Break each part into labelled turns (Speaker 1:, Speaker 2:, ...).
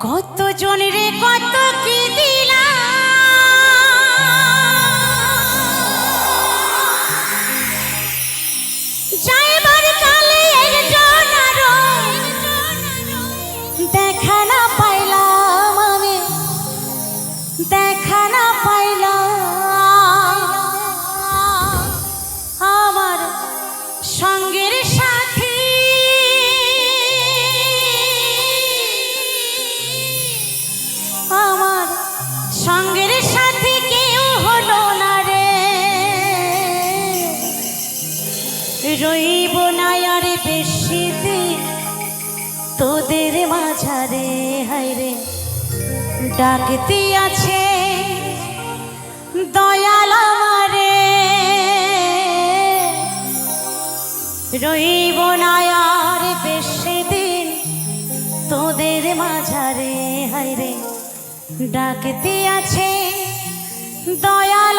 Speaker 1: কত জনের কত কি রইব না আর বেশি দিন তোদের মাঝারে হাইরে ডাকতি আছে দয়াল আমারে। রইব না আর বেশি দিন তোদের মাঝারে হাইরে ডাকতি আছে দয়াল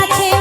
Speaker 1: আছে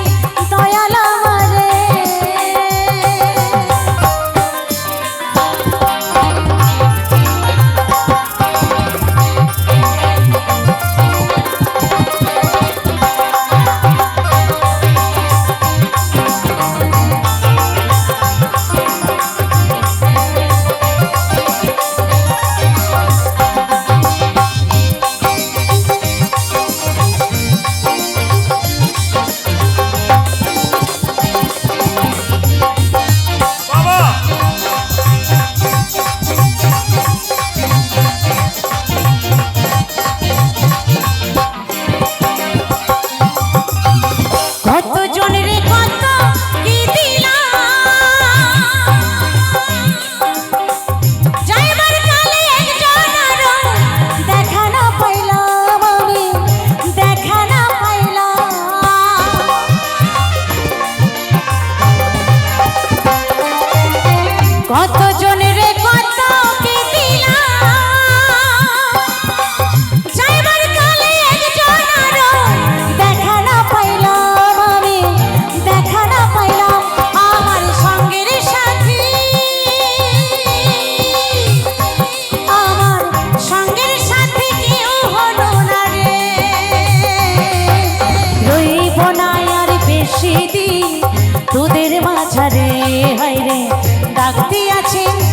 Speaker 1: Hatta ছাড়ে হায় রে ডাক দিয়াছেন